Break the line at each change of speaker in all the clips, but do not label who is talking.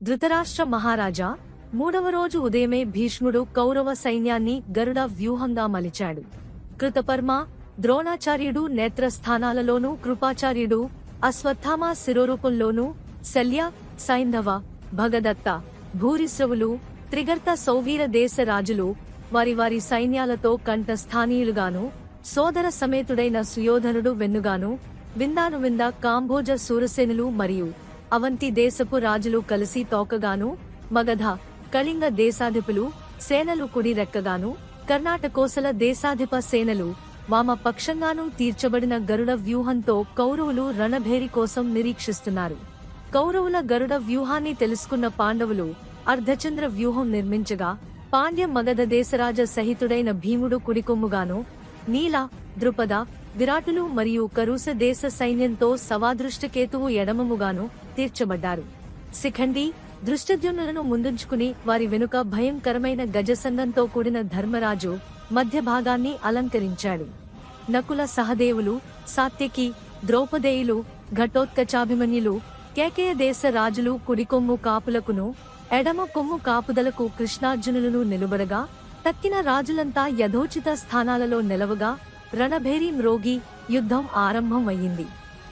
ధృతరాష్ట్ర మహారాజా మూడవ రోజు ఉదయమే భీష్ముడు కౌరవ సైన్యాన్ని గరుడ వ్యూహంగా మలిచాడు. కృతపర్మ ద్రోణాచార్యుడు నేత్రస్థానాలలోనూ కృపాచార్యుడు అశ్వత్థామ శిరోరూపంలోనూ శల్య సైంధవ భగదత్త భూరిశ్రవులు త్రిగర్త సౌవీర దేశ రాజులు వారి వారి సైన్యాలతో కంఠస్థానీయులుగాను సోదర సమేతుడైన సుయోధనుడు వెన్నుగాను విందాను వింద కాంభోజ సూరసేనులు మరియు అవంతి దేశపు రాజులు కలిసి తోకగాను మగధ కళింగ దేశాధిపులు సేనలు కుడి రెక్కగాను కర్ణాటకోసల దేశాధిప సేనలు వామపక్షంగానూ తీర్చబడిన గరుడ వ్యూహంతో కౌరవులు రణభేరి కోసం నిరీక్షిస్తున్నారు. కౌరవుల గరుడ వ్యూహాన్ని తెలుసుకున్న పాండవులు అర్ధచంద్ర వ్యూహం నిర్మించగా పాండ్య మగధ దేశరాజ సహితుడైన భీముడు కుడికొమ్ముగాను నీల ద్రుపద విరాటులు మరియు కరుస దేశ సైన్యంతో సవాదృష్టకేతువు ఎడమముగాను తీర్చబడ్డారు. శిఖండి దృష్టద్యుమ్నులను ముందుంచుకుని వారి వెనుక భయంకరమైన గజసంగంతో కూడిన ధర్మరాజు మధ్య భాగాన్ని అలంకరించాడు. నకుల సహదేవులు సాత్యకి ద్రౌపదేయులు ఘటోత్కచాభిమన్యులు కేకేయ దేశ రాజులు కుడికొమ్ము కాపులకును ఎడమ కొమ్ము కాపుదలకు కృష్ణార్జునులను నిలుబడగా తక్కిన రాజులంతా యథోచిత స్థానాలలో నిలవగా రణభేరి మ్రోగి యుద్ధం ఆరంభం అయ్యింది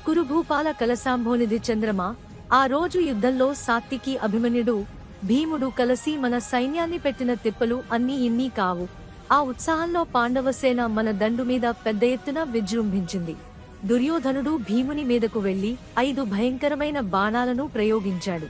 కురుభూపాల కలశాంభోనిధి చంద్రమ ఆ రోజు యుద్ధంలో సాత్తికి అభిమన్యుడు భీముడు కలిసి మన సైన్యాన్ని పెట్టిన తిప్పలు అన్నీ ఇన్నీ కావు. ఆ ఉత్సాహంలో పాండవసేన మన దండు మీద పెద్ద ఎత్తున విజృంభించింది. దుర్యోధనుడు భీముని మీదకు వెళ్ళి ఐదు భయంకరమైన బాణాలను ప్రయోగించాడు.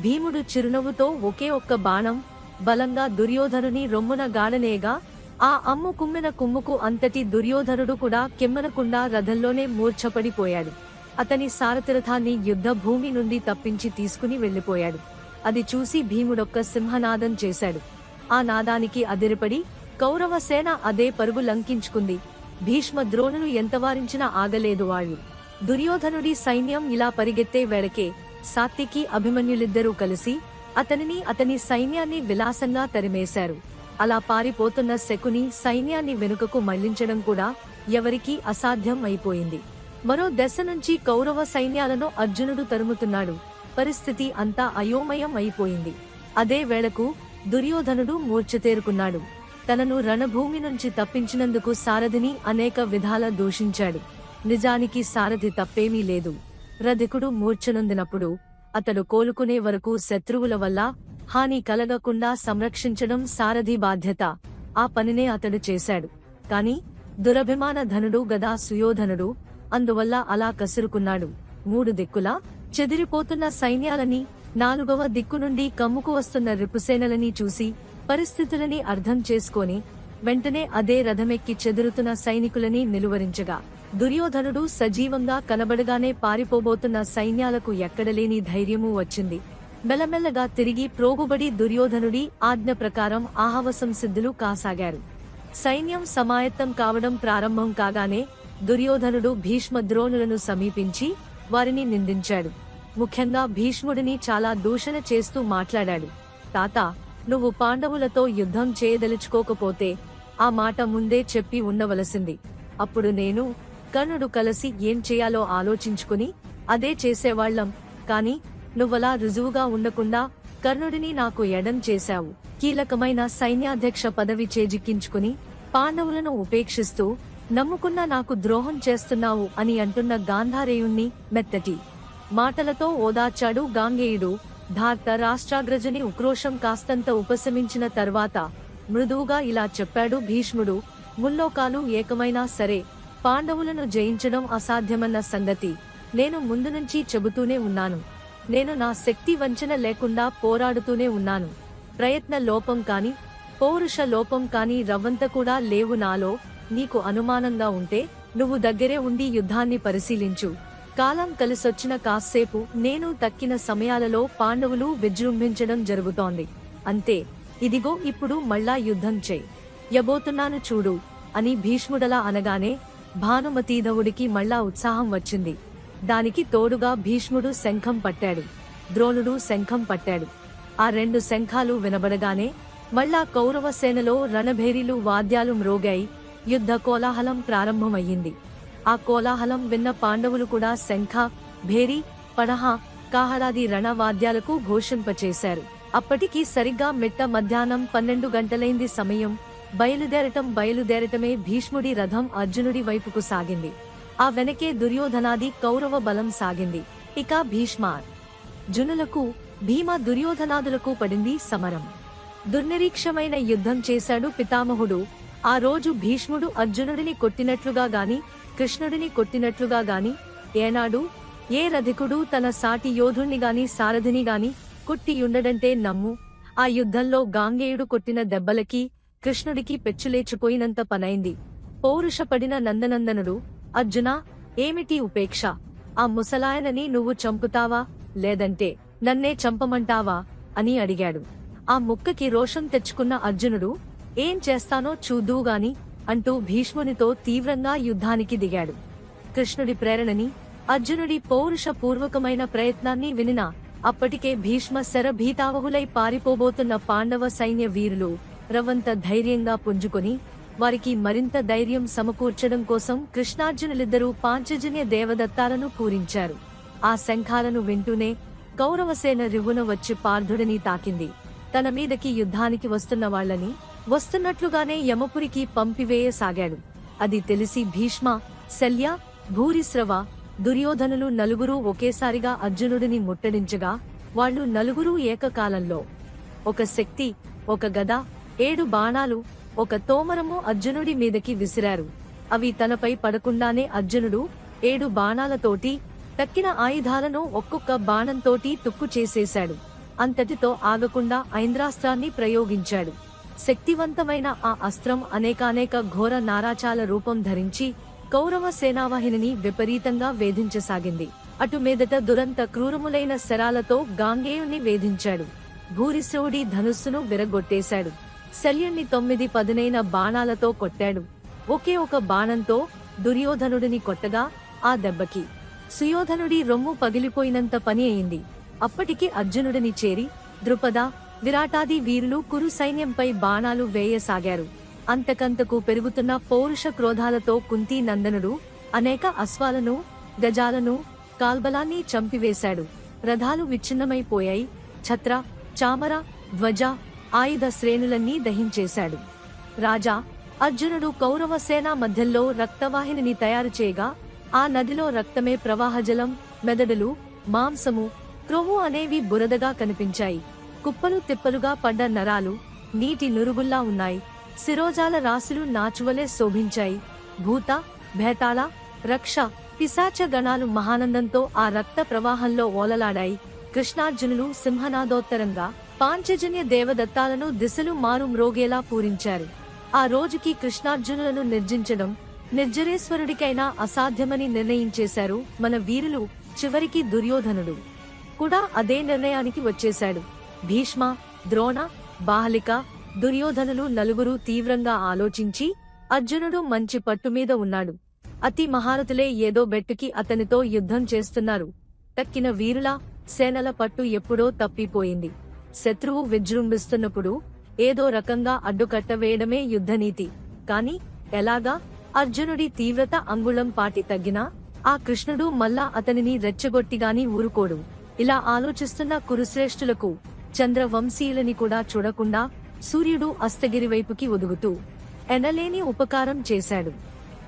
భీముడు చిరునవ్వుతో ఒకే ఒక్క బాణం బలంగా దుర్యోధనుని రొమ్మున గాడనేగా ఆ అమ్ము కుమ్మిన కుమ్ముకు అంతటి దుర్యోధనుడు కూడా కిమ్మనకుండా రథంలోనే మూర్ఛపడిపోయాడు. అతని సారథిరథాన్ని యుద్ధ భూమి నుండి తప్పించి తీసుకుని వెళ్ళిపోయాడు అది చూసి భీముడొక్క సింహనాదం చేశాడు. ఆ నాదానికి అదిరిపడి కౌరవ సేన అదే పరుగు లంకించుకుంది. భీష్మ ద్రోణులు ఎంతవారించినా ఆగలేదు వాళ్ళు. దుర్యోధనుడి సైన్యం ఇలా పరిగెత్తే వేళకే సాత్తికి అభిమన్యులిద్దరూ కలిసి అతనిని అతని సైన్యాన్ని విలాసంగా తరిమేశారు. అలా పారిపోతున్న శకుని సైన్యాన్ని వెనుకకు మళ్ళించడం కూడా ఎవరికీ అసాధ్యం అయిపోయింది. మరో దశ నుంచి కౌరవ సైన్యాలను అర్జునుడు తరుముతున్నాడు. పరిస్థితి అంతా అయోమయం అయిపోయింది. అదే వేళకు దుర్యోధనుడు మూర్ఛతేరుకున్నాడు తనను రణభూమి నుంచి తప్పించినందుకు సారథిని అనేక విధాల దూషించాడు. నిజానికి సారథి తప్పేమీ లేదు. రధికుడు మూర్ఛనొందినప్పుడు అతడు కోలుకునే వరకు శత్రువుల వల్ల హాని కలగకుండా సంరక్షించడం సారథి బాధ్యత. ఆ పనినే అతడు చేశాడు. కాని దురభిమాన ధనుడు గదా సుయోధనుడు అందువల్ల అలా కసురుకున్నాడు. మూడు దిక్కులా చెదిరిపోతున్న సైన్యాలని నాలుగవ దిక్కు నుండి కమ్ముకు వస్తున్న రిపుసేనలని చూసి పరిస్థితులని అర్థం చేసుకొని వెంటనే అదే రథమెక్కి చెదురుతున్న సైనికులని నిలువరించగా దుర్యోధనుడు సజీవంగా కనబడగానే పారిపోబోతున్న సైన్యాలకు ఎక్కడలేని ధైర్యము వచ్చింది. మెల్లమెల్లగా తిరిగి ప్రోగుబడి దుర్యోధనుడి ఆజ్ఞ ప్రకారం ఆహవసం సిద్ధులు కాసాగారు. సైన్యం సమాయత్తం కావడం ప్రారంభం కాగానే దుర్యోధనుడు భీష్మ ద్రోణులను సమీపించి వారిని నిందించాడు. ముఖ్యంగా భీష్ముడిని చాలా దూషణ చేస్తూ మాట్లాడాడు. తాత నువ్వు పాండవులతో యుద్ధం చేయదలుచుకోకపోతే ఆ మాట ముందే చెప్పి ఉండవలసింది. అప్పుడు నేను కర్ణుడు కలిసి ఏం చేయాలో ఆలోచించుకుని అదే చేసేవాళ్ళం కాని నువ్వలా రుజువుగా ఉండకుండా కర్ణుడిని నాకు ఎడం చేశావు. కీలకమైన సైన్యాధ్యక్ష పదవి చేజిక్కించుకుని పాండవులను ఉపేక్షిస్తూ నమ్ముకున్న నాకు ద్రోహం చేస్తున్నావు అని అంటున్న గాంధారేయుణ్ణి మెత్తటి మాటలతో ఓదార్చాడు గాంగేయుడు. ధార్త రాష్ట్రాగ్రజని ఉక్రోషం కాస్తంత ఉపశమించిన తర్వాత మృదువుగా ఇలా చెప్పాడు భీష్ముడు. ముల్లోకాలు ఏకమైనా సరే పాండవులను జయించడం అసాధ్యమన్న సంగతి నేను ముందు నుంచి చెబుతూనే ఉన్నాను. నేను నా శక్తి వంచన లేకుండా పోరాడుతూనే ఉన్నాను. ప్రయత్న లోపం కాని పౌరుష లోపం కాని రవ్వంత కూడా లేవు నాలో. నీకు అనుమానంగా ఉంటే నువ్వు దగ్గరే ఉండి యుద్ధాన్ని పరిశీలించు. కాలం కలిసొచ్చిన కాసేపు నేను తక్కిన సమయాలలో పాండవులు విజృంభించడం జరుగుతోంది. అంతే ఇదిగో ఇప్పుడు మళ్ళా యుద్ధం చేయి. యబోతున్నాను చూడు అని భీష్ముడలా అనగానే భానుమతీధవుడికి మళ్ళా ఉత్సాహం వచ్చింది. దానికి తోడుగా భీష్ముడు శంఖం పట్టాడు. ద్రోణుడు శంఖం పట్టాడు. ఆ రెండు శంఖాలు వినబడగానే మళ్ళా కౌరవ సేనలో రణభేరీలు వాద్యాలు మ్రోగాయి. యుద్ధ కోలాహలం ప్రారంభమయ్యింది. ఆ కోలాహలం విన్న పాండవులు కూడా శంఖ భేరి పడహ కాహడాది రణవాద్యాలకు ఘోషింపచేశారు. అప్పటికి సరిగ్గా మిట్ట మధ్యాహ్నం పన్నెండు గంటలైంది సమయం. బయలుదేరటం బయలుదేరటమే భీష్ముడి రథం అర్జునుడి వైపుకు సాగింది. ఆ వెనకే దుర్యోధనాది కౌరవ బలం సాగింది. ఇక భీష్మార్ జునులకు భీమ దుర్యోధనాదులకు పడింది సమరం. దుర్నిరీక్షమైన యుద్ధం చేశాడు పితామహుడు. ఆ రోజు భీష్ముడు అర్జునుడిని కొట్టినట్లుగా గాని కృష్ణుడిని కొట్టినట్లుగా గాని ఏనాడు ఏ రధికుడు తన సాటి యోధుణ్ణి గాని సారథిని గాని కొట్టి ఉండడంటే నమ్ము. ఆ యుద్ధంలో గాంగేయుడు కొట్టిన దెబ్బలకి కృష్ణుడికి పెచ్చులేచిపోయినంత పనైంది. పౌరుషపడిన నందనందనుడు అర్జునా ఏమిటి ఉపేక్ష? ఆ ముసలాయనని నువ్వు చంపుతావా? లేదంటే నన్నే చంపమంటావా? అని అడిగాడు. ఆ ముక్కకి రోషం తెచ్చుకున్న అర్జునుడు ఏం చేస్తానో చూద్దువుగాని అంటూ భీష్మునితో తీవ్రంగా యుద్ధానికి దిగాడు. కృష్ణుడి ప్రేరణని అర్జునుడి పౌరుష పూర్వకమైన ప్రయత్నాన్ని వినిన అప్పటికే భీష్మ శరభీతావహులై పారిపోబోతున్న పాండవ సైన్య వీరులు రవంత ధైర్యంగా పుంజుకొని వారికి మరింత ధైర్యం సమకూర్చడం కోసం కృష్ణార్జునులిద్దరూ పాంచజన్య దేవదత్తాలను పూరించారు. ఆ శంఖాలను వింటూనే కౌరవసేన రివున వచ్చి పార్థుడిని తాకింది. తన మీదకి యుద్ధానికి వస్తున్న వాళ్ళని వస్తున్నట్లుగానే యమపురికి పంపివేయసాగాడు. అది తెలిసి భీష్మ శల్య భూరిశ్రవ దుర్యోధనులు నలుగురు ఒకేసారిగా అర్జునుడిని ముట్టడించగా వాళ్ళు నలుగురు ఏకకాలంలో. ఒక శక్తి ఒక గద ఏడు బాణాలు ఒక తోమరము అర్జునుడి మీదకి విసిరారు. అవి తనపై పడకుండానే అర్జునుడు ఏడు బాణాలతోటి తక్కిన ఆయుధాలను ఒక్కొక్క బాణంతోటి తుక్కు చేసేశాడు అంతటితో ఆగకుండా ఐంద్రాస్త్రాన్ని ప్రయోగించాడు. శక్తివంతమైన ఆ అస్త్రం అనేకానేక ఘోర నారాచాల రూపం ధరించి కౌరవ సేనావాహినిని విపరీతంగా వేధించసాగింది. అటు మీదట దురంత క్రూరములైన శరాలతో గాంగేయుని వేధించాడు. భూరిశ్రవుడి ధనుస్సును విరగొట్టేశాడు. శల్యుణ్ణి తొమ్మిది పదునైన బాణాలతో కొట్టాడు. ఒకే ఒక బాణంతో దుర్యోధనుడిని కొట్టగా ఆ దెబ్బకి సుయోధనుడి రొమ్ము పగిలిపోయినంత పని అయింది. అప్పటికి అర్జునుడిని చేరి ద్రుపద విరాటాది వీరులు కురు సైన్యంపై బాణాలు వేయసాగారు. అంతకంతకు పెరుగుతున్న పౌరుష క్రోధాలతో కుంతి నందనుడు అనేక అశ్వాలను గజాలను కాల్బలాన్ని చంపివేశాడు. రథాలు విచ్ఛిన్నమైపోయాయి. ఛత్ర చామర ధ్వజ ఆయుధ శ్రేణులన్నీ దహించేశాడు. రాజా అర్జునుడు కౌరవ సేనా మధ్యలో రక్తవాహినిని తయారు చేయగా ఆ నదిలో రక్తమే ప్రవాహజలం మెదడులు మాంసము క్రొవ్వు అనేవి బురదగా కనిపించాయి. కుప్పలు తిప్పలుగా పడ్డ నరాలు నీటి నురుగుల్లా ఉన్నాయి. శిరోజాల రాశులు నాచువలే శోభించాయి. భూత భేతాళ రక్ష పిశాచ గణాలు మహానందంతో ఆ రక్త ప్రవాహంలో ఓలలాడాయి. కృష్ణార్జునులు సింహనాదోత్తరంగా పాంచజన్య దేవదత్తాలను దిశలు మారు మ్రోగేలా పూరించారు. ఆ రోజుకి కృష్ణార్జునులను నిర్జించడం నిర్జరేశ్వరుడికైనా అసాధ్యమని నిర్ణయించేశారు మన వీరులు చివరికి దుర్యోధనుడు. కూడా అదే నిర్ణయానికి వచ్చేశాడు. భీష్మ ద్రోణ బాహలిక దుర్యోధనులు నలుగురు తీవ్రంగా ఆలోచించి అర్జునుడు మంచి పట్టుమీద ఉన్నాడు. అతి మహారథులే ఏదో బెట్టుకి అతనితో యుద్ధం చేస్తున్నారు. తక్కిన వీరుల సేనల పట్టు ఎప్పుడో తప్పిపోయింది. శత్రువు విజృంభిస్తున్నప్పుడు ఏదో రకంగా అడ్డుకట్ట వేయడమే యుద్ధనీతి. కాని ఎలాగా అర్జునుడి తీవ్రత అంగుళం పాటి తగ్గినా ఆ కృష్ణుడు మళ్ళా అతనిని రెచ్చగొట్టిగాని ఊరుకోడు. ఇలా ఆలోచిస్తున్న కురుశ్రేష్ఠులకు చంద్రవంశీయులని కూడా చూడకుండా సూర్యుడు అస్తగిరి వైపుకి ఒదుగుతూ ఎనలేని ఉపకారం చేశాడు.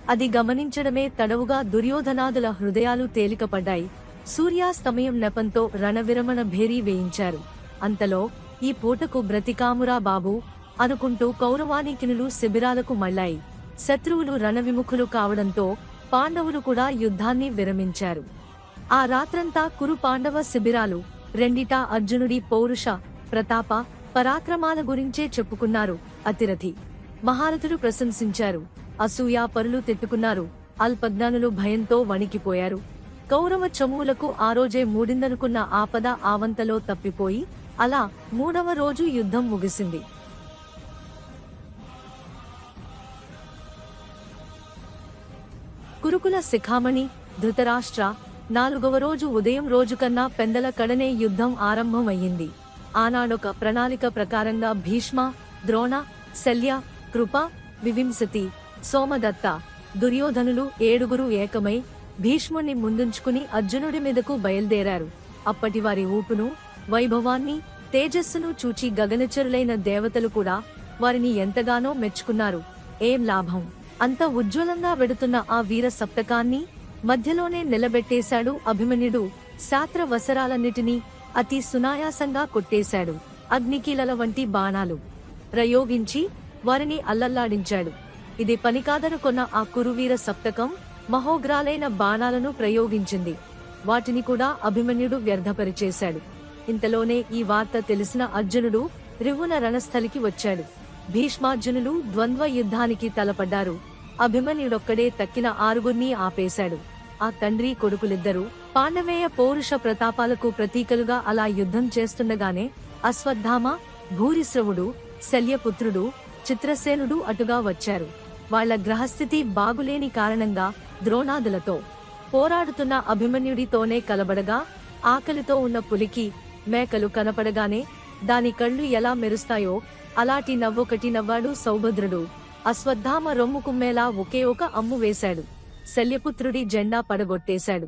అది గమనించడమే తడవుగా దుర్యోధనాదుల హృదయాలు తేలికపడ్డాయి. సూర్యాస్తమయం నెపంతో రణవిరమణ భేరీ వేయించారు. అంతలో ఈ పూటకు బ్రతికామురా బాబు అనుకుంటూ కౌరవానికినులు శిబిరాలకు మళ్ళాయి. శత్రువులు రణవిముఖులు కావడంతో పాండవులు కూడా యుద్ధాన్ని విరమించారు. ఆ రాత్రంతా కురు పాండవ శిబిరాలు రెండిటా అర్జునుడి పౌరుష ప్రతాప పరాక్రమాల గురించే చెప్పుకున్నారు అతిరథి. మహారథులు ప్రశంసించారు. అసూయ పరులు తెట్టుకున్నారు అల్పజ్ఞానులు భయంతో వణికిపోయారు. కౌరవ చమువులకు ఆ రోజే మూడిందనుకున్న ఆపద ఆవంతలో తప్పిపోయి అలా మూడవ రోజు యుద్ధం ముగిసింది. కురుకుల శిఖామణి ధృతరాష్ట్ర నాలుగవ రోజు ఉదయం రోజు కన్నా పెందల కడనే యుద్ధం ఆరంభమయ్యింది. ఆనాడొక ప్రణాళిక ప్రకారంగా భీష్మ ద్రోణ శల్య కృప వివింసతి సోమదత్త దుర్యోధనులు ఏడుగురు ఏకమై భీష్ముణ్ణి ముందుంచుకుని అర్జునుడి మీదకు బయలుదేరారు. అప్పటి వారి ఊపును వైభవాన్ని తేజస్సును చూచి గగనచరులైన దేవతలు కూడా వారిని ఎంతగానో మెచ్చుకున్నారు. ఏం లాభం? అంత ఉజ్వలంగా వెడుతున్న ఆ వీర సప్తకాన్ని మధ్యలోనే నిలబెట్టేశాడు అభిమన్యుడు. శాత్ర వసరాలన్నిటినీ అతి సునాయాసంగా కొట్టేశాడు. అగ్నికీలల వంటి బాణాలు. ప్రయోగించి వారిని అల్లల్లాడించాడు. ఇది పనికాదనుకున్న ఆ కురువీర సప్తకం మహోగ్రాలైన బాణాలను ప్రయోగించింది. వాటిని కూడా అభిమన్యుడు వ్యర్థపరిచేశాడు. ఇంతలోనే ఈ వార్త తెలిసిన అర్జునుడు రివున రణస్థలికి వచ్చాడు. భీష్మార్జునులు ద్వంద్వ యుద్ధానికి తలపడ్డారు. అభిమన్యుడొక్కడే తక్కిన ఆరుగుర్ని ఆపేశాడు. ఆ తండ్రి కొడుకులిద్దరూ పాండవేయ పౌరుష ప్రతాపాలకు ప్రతీకలుగా అలా యుద్ధం చేస్తుండగానే అశ్వత్థామ భూరిశ్రవుడు శల్యపుత్రుడు చిత్రసేనుడు అటుగా వచ్చారు. వాళ్ళ గ్రహస్థితి బాగులేని కారణంగా ద్రోణాదులతో పోరాడుతున్న అభిమన్యుడితోనే కలబడగా ఆకలితో ఉన్న పులికి మేకలు కనపడగానే దాని కళ్ళు ఎలా మెరుస్తాయో అలాంటి నవ్వొకటి నవ్వాడు సౌభద్రుడు. అశ్వత్థామ రొమ్ము కుమ్మేలా ఒకే ఒక అమ్ము వేశాడు. శల్యపుత్రుడి జెండా పడగొట్టేశాడు.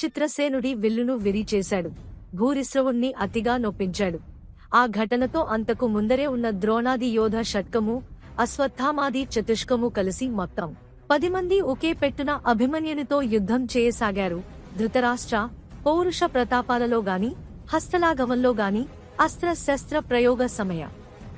చిత్రసేనుడి విల్లును విరిచేశాడు. భూరిశ్రవుణ్ణి అతిగా నొప్పించాడు. ఆ ఘటనతో అంతకు ముందరే ఉన్న ద్రోణాది యోధ షట్కము అశ్వత్థామాది చతుష్కము కలిసి మొత్తం పది మంది ఒకే పెట్టున అభిమన్యునితో యుద్ధం చేయసాగారు. ధృతరాష్ట్ర పౌరుష ప్రతాపాలలో గాని హస్తలాఘవంలో గాని అస్త్ర శస్త్ర ప్రయోగ సమయ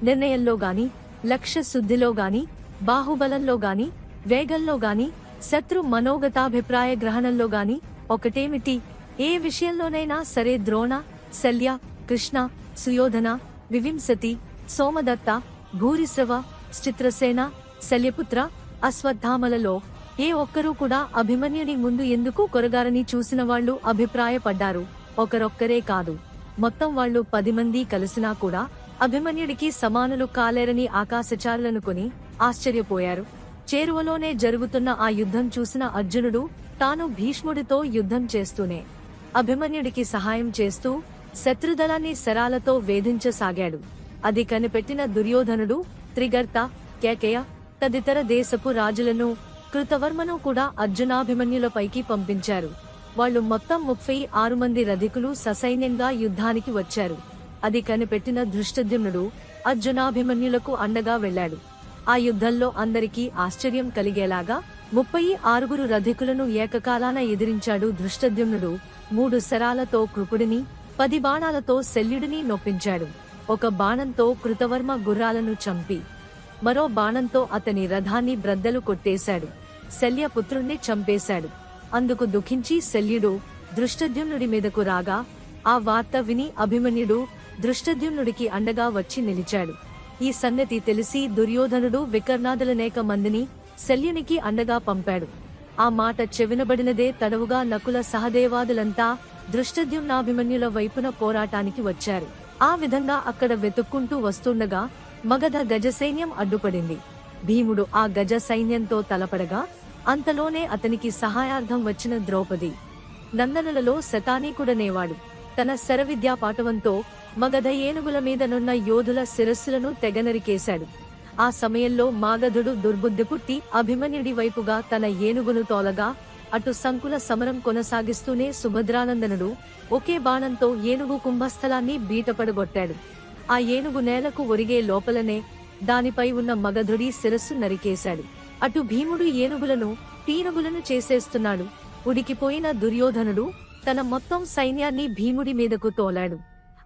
నిర్ణయంలో గాని లక్ష్య శుద్ధిలో గాని బాహుబలంలో గాని వేగంలో గాని శత్రు మనోగతాభిప్రాయ గ్రహణంలో గాని ఒకటేమిటి? ఏ విషయంలోనైనా సరే ద్రోణ శల్య కృష్ణ సుయోధన వివింసతి సోమదత్త భూరిశ్రవ చిత్రసేన శల్యపుత్ర అశ్వత్థామలలో ఏ ఒక్కరూ కూడా అభిమన్యుని ముందు ఎందుకు కొరగారని చూసిన వాళ్ళు అభిప్రాయపడ్డారు. ఒకరొక్కరే కాదు. మొత్తం వాళ్ళు పది మంది కలిసినా కూడా అభిమన్యుడికి సమానులు కాలేరని ఆకాశచారులనుకుని ఆశ్చర్యపోయారు. చేరువలోనే జరుగుతున్న ఆ యుద్ధం చూసిన అర్జునుడు తాను భీష్ముడితో యుద్ధం చేస్తూనే అభిమన్యుడికి సహాయం చేస్తూ శత్రుదళాన్ని శరాలతో వేధించసాగాడు. అది కనిపెట్టిన దుర్యోధనుడు త్రిగర్త కేకయ తదితర దేశపు రాజులను కృతవర్మను కూడా అర్జునాభిమన్యులపైకి పంపించారు. వాళ్ళు మొత్తం ముప్పై ఆరు మంది రధికులు ససైన్యంగా యుద్ధానికి వచ్చారు. అది కనిపెట్టిన ధృష్టద్యుమ్నుడు అర్జునాభిమన్యులకు అండగా వెళ్ళాడు ఆ యుద్ధంలో అందరికీ ఆశ్చర్యం కలిగేలాగా ముప్పై ఆరుగురు రధికులను ఏకకాలాన ఎదిరించాడు దృష్టద్యుమ్నుడు మూడు శరాలతో కృపుడిని పది బాణాలతో శల్యుడిని నొప్పించాడు. ఒక బాణంతో కృతవర్మ గుర్రాలను చంపి మరో బాణంతో అతని రథాన్ని బ్రద్దలు కొట్టేశాడు. శల్యపుత్రుణ్ణి చంపేశాడు. అందుకు దుఃఖించి శల్యుడు దృష్టద్యుమ్నుడి మీదకు రాగా ఆ వార్త విని అభిమన్యుడు దృష్టద్యుమ్నుడికి అండగా వచ్చి నిలిచాడు. ఈ సంగతి తెలిసి దుర్యోధనుడు వికర్ణాదులనేక మందిని శల్యునికి అండగా పంపాడు. ఆ మాట చెవినబడినదే తడవుగా నకుల సహదేవాదులంతా దృష్టద్యుమ్నాభిమన్యుల వైపున పోరాటానికి వచ్చారు. ఆ విధంగా అక్కడ వెతుక్కుంటూ వస్తుండగా మగధ గజ సైన్యం అడ్డుపడింది. భీముడు ఆ గజ సైన్యంతో తలపడగా అంతలోనే అతనికి సహాయార్థం వచ్చిన ద్రౌపది. నందనులలో శతానీకుడనేవాడు. తన శరవిద్యా పాఠవంతో మగధ ఏనుగుల మీదనున్న యోధుల శిరస్సులను తెగనరికేశాడు. ఆ సమయంలో మాగధుడు దుర్బుద్ధి పుట్టి అభిమన్యుడి వైపుగా తన ఏనుగును తోలగా అటు సంకుల సమరం కొనసాగిస్తూనే సుభద్రానందనుడు ఒకే బాణంతో ఏనుగు కుంభస్థలాన్ని బీటపడగొట్టాడు. ఆ ఏనుగు నేలకు ఒరిగే లోపలనే దానిపై ఉన్న మగధుడి శిరస్సు నరికేశాడు. అటు భీముడు ఏనుగులను పీనుగులను చేసేస్తున్నాడు. ఉడికిపోయిన దుర్యోధనుడు తన మొత్తం సైన్యాన్ని భీముడి మీదకు తోలాడు.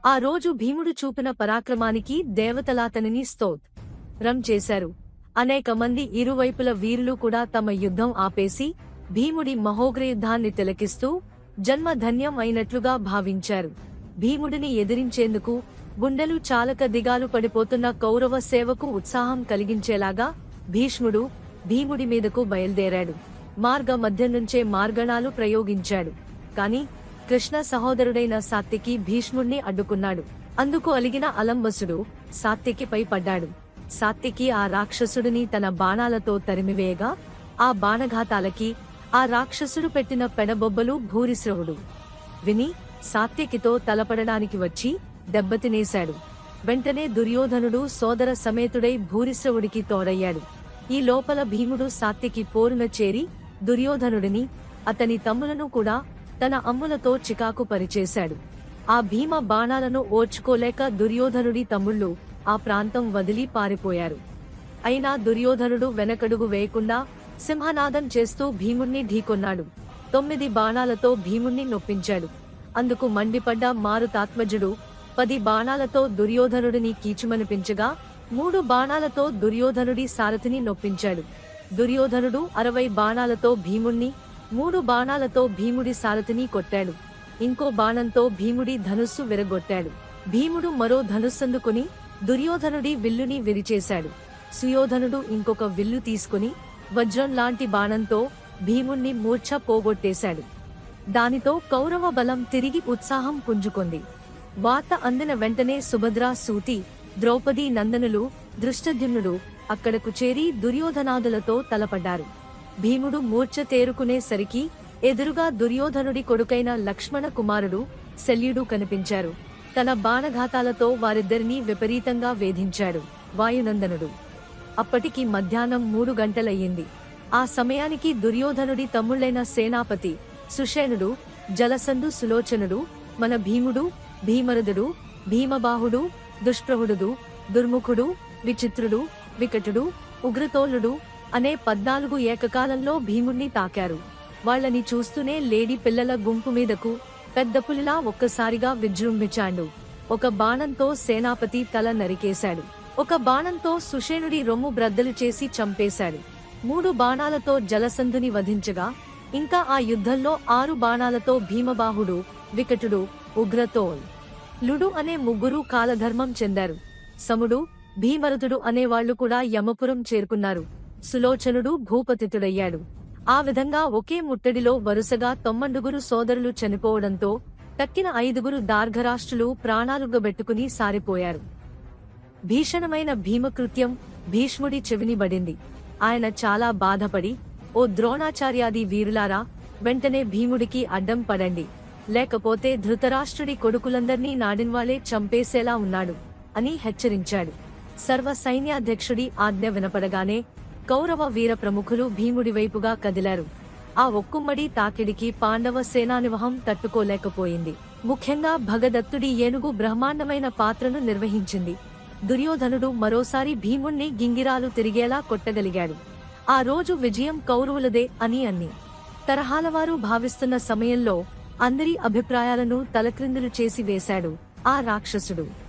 ఆ రోజు భీముడు చూపిన పరాక్రమానికి దేవతలాతనిని స్తోత్రం చేశారు. అనేక మంది ఇరువైపుల వీరులు కూడా తమ యుద్ధం ఆపేసి భీముడి మహోగ్ర యుద్ధాన్ని తిలకిస్తూ జన్మ ధన్యం అయినట్లుగా భావించారు. భీముడిని ఎదిరించేందుకు గుండెలు చాలక దిగాలు పడిపోతున్న కౌరవ సేవకు ఉత్సాహం కలిగించేలాగా భీష్ముడు భీముడి మీదకు బయలుదేరాడు. మార్గ మధ్య నుంచే మార్గణాలు ప్రయోగించాడు. కాని కృష్ణ సహోదరుడైన సాత్తికి భీష్ముణ్ణి అడ్డుకున్నాడు. అందుకు అలిగిన అలంబసుడు సాత్తికిపై పడ్డాడు సాత్తికి ఆ రాక్షసుడిని తన బాణాలతో తరిమివేయగా ఆ బాణఘాతాలకి ఆ రాక్షసుడు పెట్టిన పెడబొబ్బలు భూరిశ్రవుడు. విని సాత్యకితో తలపడడానికి వచ్చి దెబ్బతినేశాడు. వెంటనే దుర్యోధనుడు సోదర సమేతుడై భూరిశ్రవుడికి తోడయ్యాడు. ఈ లోపల భీముడు సాత్యకి పోరున చేరి దుర్యోధనుడిని అతని తమ్ములను కూడా తన అమ్ములతో చికాకు పరిచేశాడు. ఆ భీమ బాణాలను ఓర్చుకోలేక దుర్యోధనుడి తమ్ముళ్ళు ఆ ప్రాంతం వదిలి పారిపోయారు. అయినా దుర్యోధనుడు వెనకడుగు వేయకుండా సింహనాదం చేస్తూ భీముణ్ణి ఢీకొన్నాడు. తొమ్మిది బాణాలతో భీముణ్ణి నొప్పించాడు. అందుకు మండిపడ్డ మారుతాత్మజుడు పది బాణాలతో దుర్యోధనుడిని కీచుమనిపించగా మూడు బాణాలతో దుర్యోధనుడి సారథిని నొప్పించాడు. దుర్యోధనుడు అరవై బాణాలతో భీముణ్ణి మూడు బాణాలతో భీముడి సారథిని కొట్టాడు. ఇంకో బాణంతో భీముడి ధనుస్సు విరగొట్టాడు. భీముడు మరో ధనుస్సందుకుని దుర్యోధనుడి విల్లుని విరిచేశాడు. సుయోధనుడు ఇంకొక విల్లు తీసుకుని వజ్రం లాంటి బాణంతో భీముణ్ణి మూర్ఛ పోగొట్టేశాడు. దానితో కౌరవ బలం తిరిగి ఉత్సాహం పుంజుకుంది. వార్త అందిన వెంటనే సుభద్ర సూతి ద్రౌపది నందనులు దృష్టద్యుమ్నుడు అక్కడకు చేరి దుర్యోధనాదులతో తలపడ్డారు. భీముడు మూర్ఛ తేరుకునేసరికి ఎదురుగా దుర్యోధనుడి కొడుకైన లక్ష్మణ కుమారుడు శల్యుడు కనిపించారు. తన బాణఘాతాలతో వారిద్దరినీ విపరీతంగా వేధించాడు వాయునందనుడు. అప్పటికి మధ్యాహ్నం మూడు గంటలయ్యింది. ఆ సమయానికి దుర్యోధనుడి తమ్ముళ్ళైన సేనాపతి సుషేణుడు జలసంధు సులోచనుడు మన భీముడు భీమరదుడు భీమబాహుడు దుష్ప్రహుడు దుర్ముఖుడు విచిత్రుడు వికటుడు ఉగ్రతోలుడు అనే పద్నాలుగు ఏకకాలంలో భీముణ్ణి తాకారు. వాళ్ళని చూస్తూనే లేడీ పిల్లల గుంపు మీదకు పెద్ద పులిలా ఒక్కసారిగా విజృంభించాడు. ఒక బాణంతో సేనాపతి తల నరికేశాడు. ఒక బాణంతో సుషేణుడి రొమ్ము బ్రద్దలు చేసి చంపేశాడు. మూడు బాణాలతో జలసంధుని వధించగా ఇంకా ఆ యుద్ధంలో ఆరు బాణాలతో భీమబాహుడు వికటుడు ఉగ్రతోల్ లుడు అనే ముగ్గురు కాలధర్మం చెందారు. సముడు భీమరథుడు అనేవాళ్ళు కూడా యమపురం చేరుకున్నారు. సులోచనుడు భూపతితుడయ్యాడు. ఆ విధంగా ఒకే ముట్టడిలో వరుసగా తొమ్మండుగురు సోదరులు చనిపోవడంతో తక్కిన ఐదుగురు దార్ఘరాష్ట్రులు ప్రాణాలుగబెట్టుకుని సారిపోయారు. భీషణమైన భీమకృత్యం భీష్ముడి చెవిని బడింది. ఆయన చాలా బాధపడి ఓ ద్రోణాచార్యాది వీరులారా వెంటనే భీముడికి అడ్డం పడండి. లేకపోతే ధృతరాష్ట్రుడి కొడుకులందర్నీ నాడిన్వాళ్ళే చంపేసేలా ఉన్నాడు అని హెచ్చరించాడు. సర్వ సైన్యాధ్యక్షుడి ఆజ్ఞ వినపడగానే కౌరవ వీర ప్రముఖులు భీముడి వైపుగా కదిలారు. ఆ ఒక్కుమ్మడి తాకిడికి పాండవ సేనానివహం తట్టుకోలేకపోయింది. ముఖ్యంగా భగదత్తుడి ఏనుగు బ్రహ్మాండమైన పాత్రను నిర్వహించింది. దుర్యోధనుడు మరోసారి భీముణ్ణి గింగిరాలు తిరిగేలా కొట్టగలిగాడు. ఆ రోజు విజయం కౌరవులదే అని అన్ని. తరహాలవారు భావిస్తున్న సమయంలో అందరి అభిప్రాయాలను తలక్రిందులు చేసి వేశాడు ఆ రాక్షసుడు.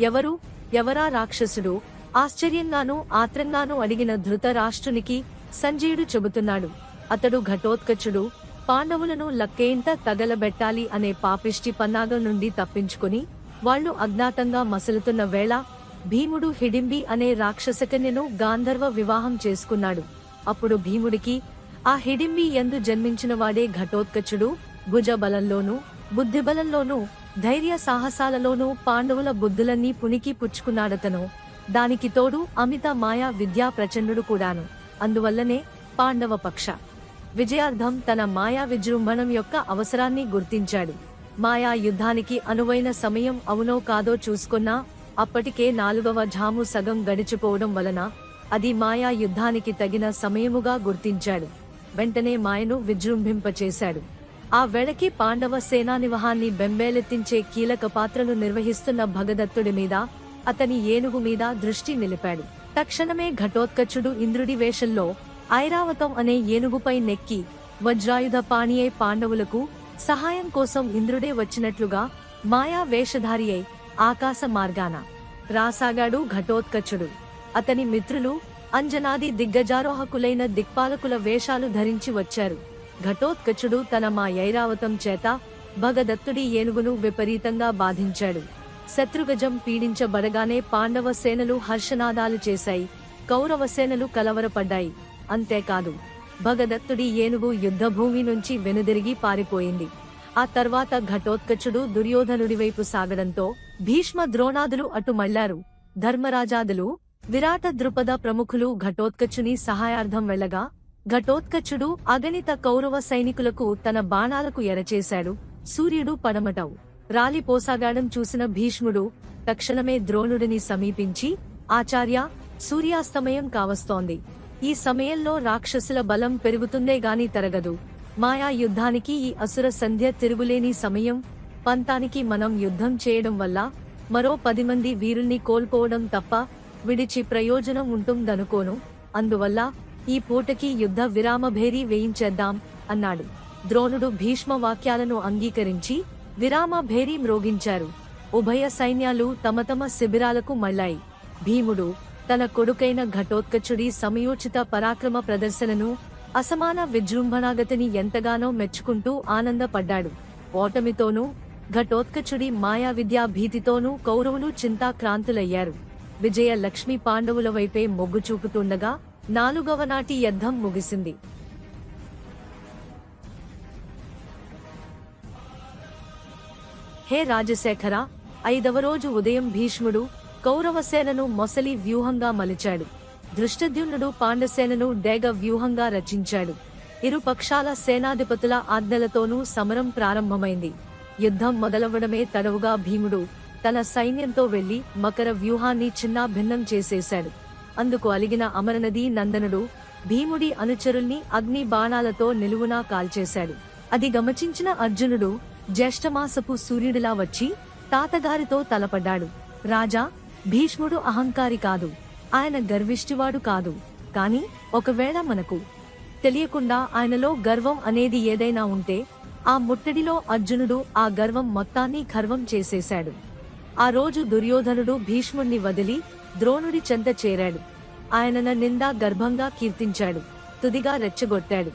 ఎవరు? ఎవరా రాక్షసుడు? ఆశ్చర్యంగానూ ఆత్రంగానూ అడిగిన ధృతరాష్ట్రునికి సంజయుడు చెబుతున్నాడు. అతడు ఘటోత్కచుడు పాండవులను లక్కేంట తగలబెట్టాలి అనే పాపిష్టి పన్నాగం నుండి తప్పించుకుని వాళ్ళు అజ్ఞాతంగా మసలుతున్న వేళ భీముడు హిడింబి అనే రాక్షసకన్యను గాంధర్వ వివాహం చేసుకున్నాడు. అప్పుడు భీముడికి ఆ హిడింబి ఎందు జన్మించిన వాడే ఘటోత్కచుడు భుజ బలంలోనూ ధైర్య సాహసాలలోనూ పాండవుల బుద్ధులన్నీ పుణికి పుచ్చుకున్నాడతను. దానికి తోడు అమిత మాయా విద్యా ప్రచండుడు కూడాను. అందువల్లనే పాండవ పక్ష. విజయార్థం తన మాయా విజృంభణం యొక్క అవసరాన్ని గుర్తించాడు. మాయా యుద్ధానికి అనువైన సమయం అవునో కాదో చూసుకున్నా అప్పటికే నాలుగవ ఝాము సగం గడిచిపోవడం వలన అది మాయా యుద్ధానికి తగిన సమయముగా గుర్తించాడు. వెంటనే మాయను విజృంభింపచేశాడు. ఆ వెళకి పాండవ సేనానివహాన్ని బెంబేలెత్తించే కీలక పాత్రను నిర్వహిస్తున్న భగదత్తుడి మీద అతని ఏనుగు మీద దృష్టి నిలిపాడు. తక్షణమే ఘటోత్కచుడు ఇంద్రుడి వేషంలో ఐరావతం అనే ఏనుగుపై నెక్కి వజ్రాయుధ పాణియే పాండవులకు సహాయం కోసం ఇంద్రుడే వచ్చినట్లుగా మాయా వేషధారి అయి ఆకాశ మార్గాన రాసాగాడు ఘటోత్కచుడు. అతని మిత్రులు అంజనాది దిగ్గజారోహకులైన దిక్పాలకుల వేషాలు ధరించి వచ్చారు. ఘటోత్కచుడు తన మా ఐరావతం చేత భగదత్తుడి ఏనుగును విపరీతంగా బాధించాడు. శత్రుగజం పీడించబడగానే పాండవ సేనలు హర్షనాదాలు చేశాయి. కౌరవ సేనలు కలవరపడ్డాయి. అంతేకాదు భగదత్తుడి ఏనుగు యుద్ధభూమి నుంచి వెనుదిరిగి పారిపోయింది. ఆ తర్వాత ఘటోత్కచుడు దుర్యోధనుడివైపు సాగడంతో భీష్మ ద్రోణాదులు అటు మళ్ళారు. ధర్మరాజాదులు విరాట ద్రుపద ప్రముఖులు ఘటోత్కచుని సహాయార్థం వెళ్ళగా ఘటోత్కచుడు అగణిత కౌరవ సైనికులకు తన బాణాలకు ఎరచేశాడు. సూర్యుడు పడమటవు. రాలిపోసాగాడం చూసిన భీష్ముడు తక్షణమే ద్రోణుడిని సమీపించి ఆచార్య సూర్యాస్తమయం కావస్తోంది. ఈ సమయంలో రాక్షసుల బలం పెరుగుతుందే గాని తరగదు. మాయా యుద్ధానికి ఈ అసుర సంధ్య తిరుగులేని సమయం. పంతానికి మనం యుద్ధం చేయడం వల్ల మరో పది మంది వీరుల్ని కోల్పోవడం తప్ప విడిచి ప్రయోజనం ఉంటుందనుకోను. అందువల్ల ఈ పూటకి యుద్ధ విరామ భేరీ వేయించేద్దాం అన్నాడు. ద్రోణుడు భీష్మ వాక్యాలను అంగీకరించి విరామ భేరీ మ్రోగించారు. ఉభయ సైన్యాలు తమ తమ శిబిరాలకు మళ్ళాయి. భీముడు తన కొడుకైన ఘటోత్కచుడి సమయోచిత పరాక్రమ ప్రదర్శనను అసమాన విజృంభణాగతిని ఎంతగానో మెచ్చుకుంటూ ఆనందపడ్డాడు. ఓటమితోనూ ఘటోత్కచుడి మాయా విద్యా భీతితోనూ కౌరవులు చింతాక్రాంతులయ్యారు. విజయ లక్ష్మి పాండవుల వైపే మొగ్గు చూపుతుండగా నాలుగవ నాటి యుద్ధం ముగిసింది. హే రాజశేఖర ఐదవ రోజు ఉదయం భీష్ముడు కౌరవసేనను మొసలి వ్యూహంగా మలిచాడు. దృష్టద్యుమ్నుడు పాండసేనను డేగ వ్యూహంగా రచించాడు. ఇరు పక్షాల సేనాధిపతుల ఆజ్ఞలతోనూ సమరం ప్రారంభమైంది. యుద్ధం మొదలవ్వడమే తడవుగా భీముడు తన సైన్యంతో వెళ్ళి మకర వ్యూహాన్ని చిన్నాభిన్నం చేసేశాడు. అందుకు అలిగిన అమరనది నందనుడు భీముడి అనుచరుల్ని అగ్ని బాణాలతో నిలువునా కాల్చేశాడు. అది గమచించిన అర్జునుడు జ్యేష్ఠమాసపు సూర్యుడిలా వచ్చి తాతగారితో తలపడ్డాడు. రాజా భీష్ముడు అహంకారి కాదు. ఆయన గర్విష్టివాడు కాదు. కాని ఒకవేళ మనకు తెలియకుండా ఆయనలో గర్వం అనేది ఏదైనా ఉంటే ఆ ముట్టడిలో అర్జునుడు ఆ గర్వం మొత్తాన్ని గర్వం చేసేశాడు. ఆ రోజు దుర్యోధనుడు భీష్ముణ్ణి వదిలి ద్రోణుడి చెంత చేరాడు. ఆయనన నిందా గర్భంగా కీర్తించాడు. తుదిగా రెచ్చగొట్టాడు.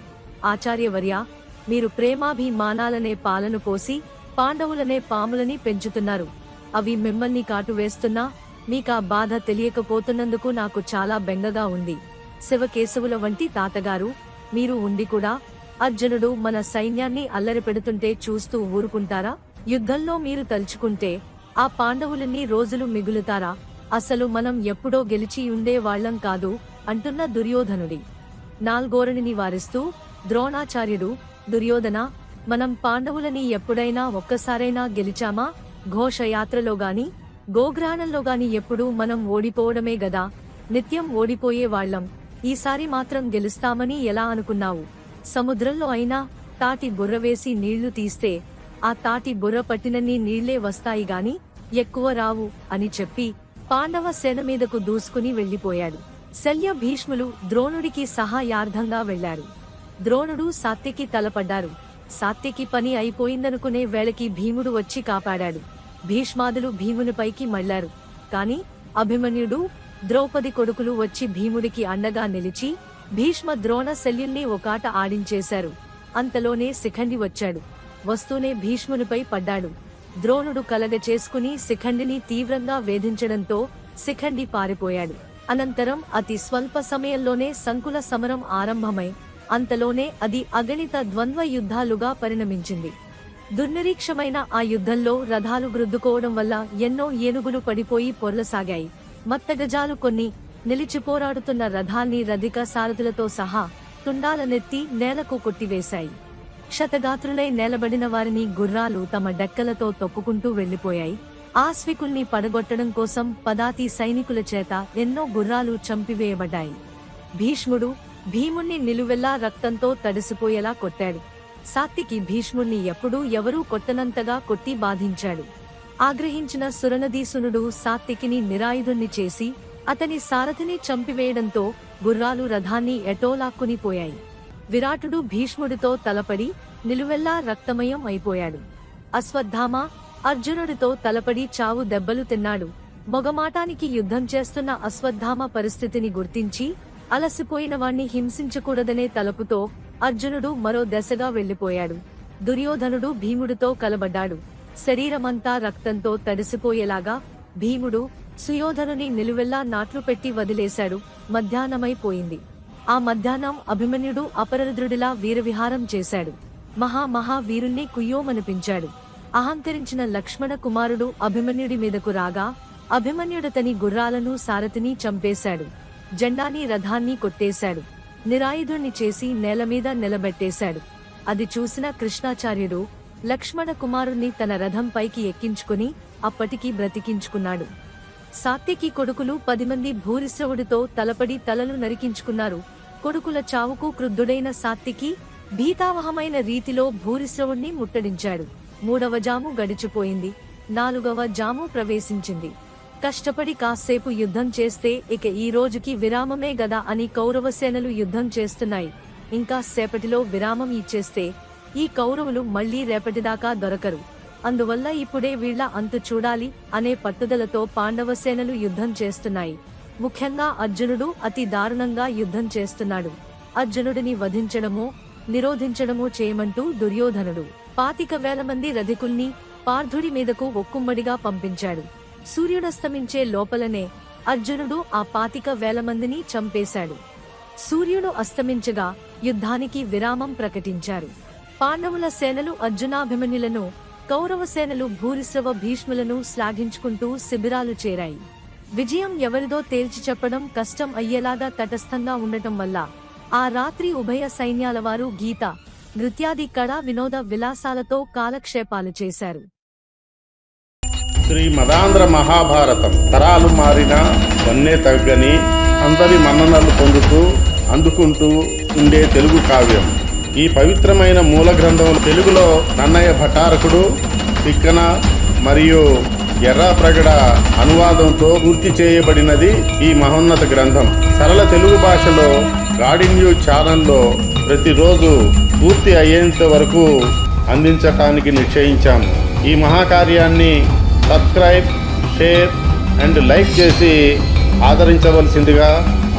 ఆచార్యవర్య మీరు ప్రేమాభిమానాలనే పాలను పోసి పాండవులనే పాములని పెంచుతున్నారు. అవి మిమ్మల్ని కాటు వేస్తున్నా మీకా బాధ తెలియకపోతున్నందుకు నాకు చాలా బెంగగా ఉంది. శివకేశవుల వంటి తాతగారు మీరు ఉండి కూడా అర్జునుడు మన సైన్యాన్ని అల్లరి పెడుతుంటే చూస్తూ ఊరుకుంటారా? యుద్ధంలో మీరు తలుచుకుంటే ఆ పాండవులన్నీ రోజులు మిగులుతారా? అసలు మనం ఎప్పుడో గెలిచి ఉండేవాళ్ళం కాదు అంటున్న దుర్యోధనుడి. నాల్గోరని వారిస్తూ ద్రోణాచార్యుడు దుర్యోధన మనం పాండవులని ఎప్పుడైనా ఒక్కసారైనా గెలిచామా? ఘోషయాత్రలో గాని గోగ్రాణంలో గాని ఎప్పుడూ మనం ఓడిపోవడమే గదా? నిత్యం ఓడిపోయేవాళ్ళం ఈసారి మాత్రం గెలుస్తామని ఎలా అనుకున్నావు? సముద్రంలో అయినా తాటి బుర్ర వేసి నీళ్ళు తీస్తే ఆ తాటి బుర్ర పట్టినన్ని నీళ్ళే వస్తాయి గాని ఎక్కువ రావు అని చెప్పి పాండవ సేన మీదకు దూసుకుని వెళ్ళిపోయాడు శల్య భీష్ములు ద్రోణుడికి సహాయార్థంగా వెళ్ళారు ద్రోణుడు సాత్యకి తలపడ్డారు. సాత్యకి పని అయిపోయిందనుకునే వేళకి భీముడు వచ్చి కాపాడాడు. భీష్మాదులు భీమునిపైకి మళ్ళారు కాని అభిమన్యుడు ద్రౌపది కొడుకులు వచ్చి భీముడికి అండగా నిలిచి భీష్మ ద్రోణ శల్యుల్ని ఒకాట ఆడించేశారు. అంతలోనే శిఖండి వచ్చాడు. వస్తూనే భీష్మునిపై పడ్డాడు. ద్రోణుడు కలగ చేసుకుని శిఖండిని తీవ్రంగా వేధించడంతో శిఖండి పారిపోయాడు. అనంతరం అతి స్వల్ప సమయంలోనే సంకుల సమరం ఆరంభమై అంతలోనే అది అగణిత ద్వంద్వ యుద్ధాలుగా పరిణమించింది. దుర్నిరీక్షమైన ఆ యుద్ధంలో రథాలు గ్రుద్దుకోవడం వల్ల ఎన్నో ఏనుగులు పడిపోయి పొర్లసాగాయి. మత్తగజాలు కొన్ని నిలిచి పోరాడుతున్న రథాల్ని రధిక సారథులతో సహా తుండాలనెత్తి నేలకు కొట్టివేశాయి. క్షతగాత్రులై నిలబడిన వారిని గుర్రాలు తమ డెక్కలతో తొక్కుకుంటూ వెళ్ళిపోయాయి ఆస్వికుల్ని పడగొట్టడం కోసం పదాతి సైనికుల చేత ఎన్నో గుర్రాలు చంపివేయబడ్డాయి. భీష్ముడు భీముణ్ణి నిలువెల్లా రక్తంతో తడిసిపోయేలా కొట్టాడు. సాత్తికి భీష్ముణ్ణి ఎప్పుడూ ఎవరూ కొట్టనంతగా కొట్టి బాధించాడు. ఆగ్రహించిన సురణదీసునుడు సాత్తికిని నిరాయుధుణ్ణి చేసి అతని సారథిని చంపివేయడంతో గుర్రాలు రథాన్ని ఎటోలాక్కునిపోయాయి విరాటుడు భీష్ముడితో తలపడి నిలువెల్లా రక్తమయం అయిపోయాడు. అశ్వత్థామ అర్జునుడితో తలపడి చావు దెబ్బలు తిన్నాడు. మొగమాటానికి యుద్ధం చేస్తున్న అశ్వత్థామ పరిస్థితిని గుర్తించి అలసిపోయిన వాణ్ణి హింసించకూడదనే తలపుతో అర్జునుడు మరో దశగా వెళ్ళిపోయాడు దుర్యోధనుడు భీముడితో కలబడ్డాడు. శరీరమంతా రక్తంతో తడిసిపోయేలాగా భీముడు సుయోధనుని నిలువెల్లా నాట్లు పెట్టి వదిలేశాడు. మధ్యాహ్నమైపోయింది. ఆ మధ్యాహ్నం అభిమన్యుడు అపరరుద్రుడిలా వీరవిహారం చేశాడు. మహా మహా వీరుణ్ణి కుయ్యోమనిపించాడు. అహంకరించిన లక్ష్మణ కుమారుడు అభిమన్యుడి మీదకు రాగా అభిమన్యుడతని గుర్రాలను సారథిని చంపేశాడు. జెండాని రథాన్ని కొట్టేశాడు. నిరాయుధుణ్ణి చేసి నేల మీద నిలబెట్టేశాడు. అది చూసిన కృష్ణాచార్యుడు లక్ష్మణ కుమారుణ్ణి తన రథం పైకి ఎక్కించుకుని అప్పటికి బ్రతికించుకున్నాడు. సాత్యకి కొడుకులు పది మంది భూరిశ్రవుడితో తలపడి తలలు నరికించుకున్నారు. కొడుకుల చావుకు క్రుద్ధుడైన సాత్తికి భీతావహమైన రీతిలో భూరిశ్రవుణ్ణి ముట్టడించాడు. మూడవ జాము గడిచిపోయింది. నాలుగవ జాము ప్రవేశించింది. కష్టపడి కాసేపు యుద్ధం చేస్తే ఇక ఈ రోజుకి విరామమే గదా అని కౌరవ సేనలు యుద్ధం చేస్తున్నాయి. ఇంకా సేపటిలో విరామం ఇచ్చేస్తే ఈ కౌరవులు మళ్ళీ రేపటిదాకా దొరకరు. అందువల్ల ఇప్పుడే వీళ్ళ అంతు చూడాలి అనే పట్టుదలతో పాండవ సేనలు యుద్ధం చేస్తున్నాయి. ముఖ్యంగా అర్జునుడు అతి దారుణంగా యుద్ధం చేస్తున్నాడు. అర్జునుడిని వధించడమో నిరోధించడమో చేయమంటూ దుర్యోధనుడు పాతిక వేల మంది రధికుల్ని పార్థుడి మీదకు ఒక్కుమ్మడిగా పంపించాడు. సూర్యుడస్తమించే లోపలనే అర్జునుడు ఆ పాతిక వేల మందిని చంపేశాడు. సూర్యుడు అస్తమించగా యుద్ధానికి విరామం ప్రకటించారు. పాండవుల సేనలు అర్జునాభిమన్యులను కౌరవ సేనలు భూరిశ్రవ భీష్ములను శ్లాఘించుకుంటూ శిబిరాలు చేరాయి. విజయం ఎవరిదో తేల్చి చెప్పడం కష్టం అయ్యేలాగా తటస్థంగా ఉండటం వల్ల ఆ రాత్రి ఉభయ సైన్యాల వారు గీత నృత్యాది కళా వినోద విలాసాలతో కాలక్షేపాలు చేశారు.
శ్రీ మదాంధ్ర మహాభారతం తరాలు మారిన వన్నే తగ్గని అందరి మన్ననలు పొందుతూ అందుకుంటూ ఉండే తెలుగు కావ్యం. ఈ పవిత్రమైన మూల గ్రంథం తెలుగులో నన్నయ్య భటారకుడు తిక్కన మరియు ఎర్రాప్రగడ అనువాదంతో పూర్తి చేయబడినది ఈ మహోన్నత గ్రంథం. సరళ తెలుగు భాషలో గాడిన్యూ ఛానల్లో ప్రతిరోజు పూర్తి అయ్యేంత వరకు అందించటానికి నిశ్చయించాము. ఈ మహాకార్యాన్ని సబ్స్క్రైబ్ షేర్ అండ్ లైక్ చేసి ఆదరించవలసిందిగా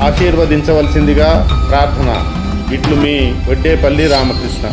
ఆశీర్వదించవలసిందిగా ప్రార్థన. ఇట్లు మీ వడ్డేపల్లి రామకృష్ణ.